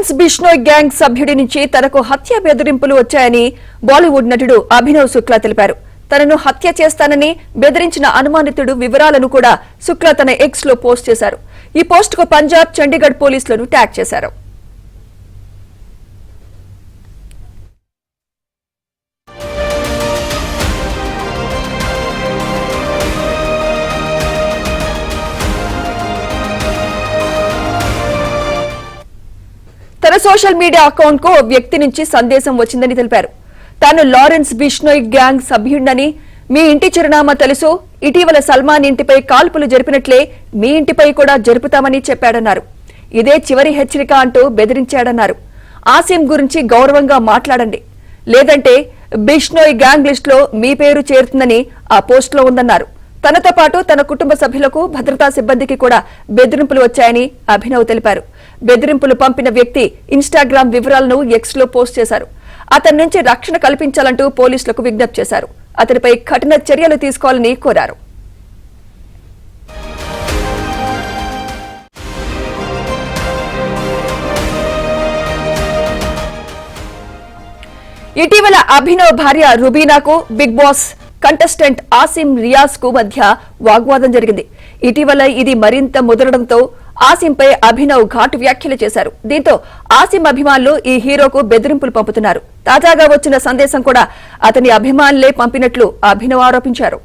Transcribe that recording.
Lawrence Bishnoi gang సభ్యుడి నుంచి తనకు హత్య బెదిరింపులు వచ్చాయని బాలీవుడ్ నటుడు అభినవ్ శుక్లా తెలిపారు. తనను హత్య చేస్తానని బెదిరించిన అనుమానితుడు వివరాలను కూడా శుక్లా తన ఎక్స్లో పోస్ట్ చేశారు. ఈ పోస్ట్కు పంజాబ్ చండీగఢ్ పోలీసులను ట్యాగ్ చేశారు. తన సోషల్ మీడియా అకౌంట్కు ఓ వ్యక్తి నుంచి సందేశం వచ్చిందని తెలిపారు. తాను లారెన్స్ బిష్నోయ్ గ్యాంగ్ సభ్యుడినని మీ ఇంటి చిరునామా తెలుసు ఇటీవల సల్మాన్ ఇంటిపై కాల్పులు జరిపినట్లే మీ ఇంటిపై కూడా జరుపుతామని చెప్పాడన్నారు. ఇదే చివరి హెచ్చరిక అంటూ బెదిరించాడన్నారు. ఆసిం గురించి గౌరవంగా మాట్లాడండి. లేదంటే బిష్నోయ్ గ్యాంగ్ లిస్టులో మీ పేరు చేరుతుందని ఆ పోస్టులో ఉందన్నారు. తనతో పాటు తన కుటుంబ సభ్యులకు భద్రతా సిబ్బందికి కూడా బెదిరింపులు వచ్చాయని అభినవ్ తెలిపారు. బెదిరింపులు పంపిన వ్యక్తి ఇన్స్టాగ్రామ్ వివరాలను ఎక్స్లో పోస్ట్ చేశారు. అతని నుంచి రక్షణ కల్పించాలంటూ పోలీసులకు విజ్ఞప్తి చేశారు. అతనిపై కఠిన చర్యలు తీసుకోవాలని కోరారు. ఇటీవల అభినవ్ భార్య రుబీనాకు బిగ్ బాస్ కంటెస్టెంట్ ఆసిం రియాజ్కు మధ్య వాగ్వాదం జరిగింది. ఇటీవల ఇది మరింత ముదరడంతో ఆసింపై అభినవ్ ఘాటు వ్యాఖ్యలు చేశారు. దీంతో ఆసిం అభిమానులు ఈ హీరోకు బెదిరింపులు పంపుతున్నారు. తాజాగా వచ్చిన సందేశం కూడా అతని అభిమానులే పంపినట్లు అభినవ్ ఆరోపించారు.